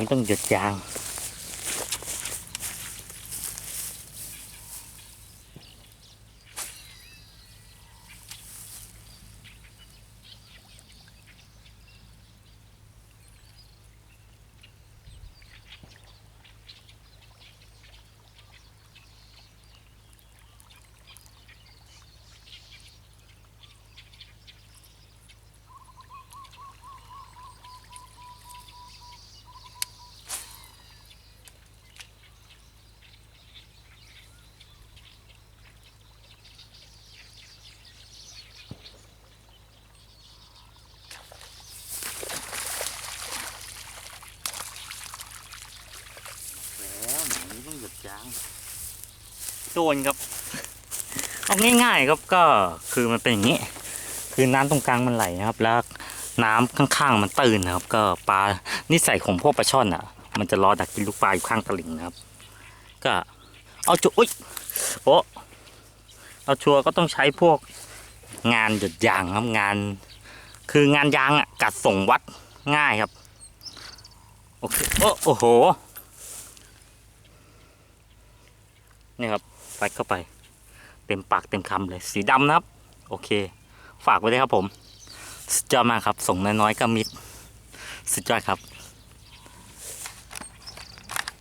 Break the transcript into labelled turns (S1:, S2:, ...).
S1: นี้ต้องหยุดยาง แล้วหมอนี้ต้องหยุดยาง โดนครับเอาง่ายๆครับก็คือมันเป็นอย่างนี้ คือน้ำตรงกลางมันไหลนะครับ แล้วน้ำข้างๆมันตื่นนะครับ ก็ปลานิสัยของพวกปลาช่อนอะ มันจะรอดักกินลูกปลาอยู่ข้างตลิ่งนะครับ ก็เอาจุอุ๊ยโอ้เอาชัวร์ก็ต้องใช้พวกงานหยุดยางครับงาน คืองานยางอะกัดส่งวัดง่ายครับ โอเคโอ้โห นี่ครับใส่เข้าไป เต็มปากเต็มคำเลยสีดำนะครับ โอเค ฝากไว้ด้วยครับผม สุดยอดมากครับส่งน้อยๆก็มิด สุดยอดครับ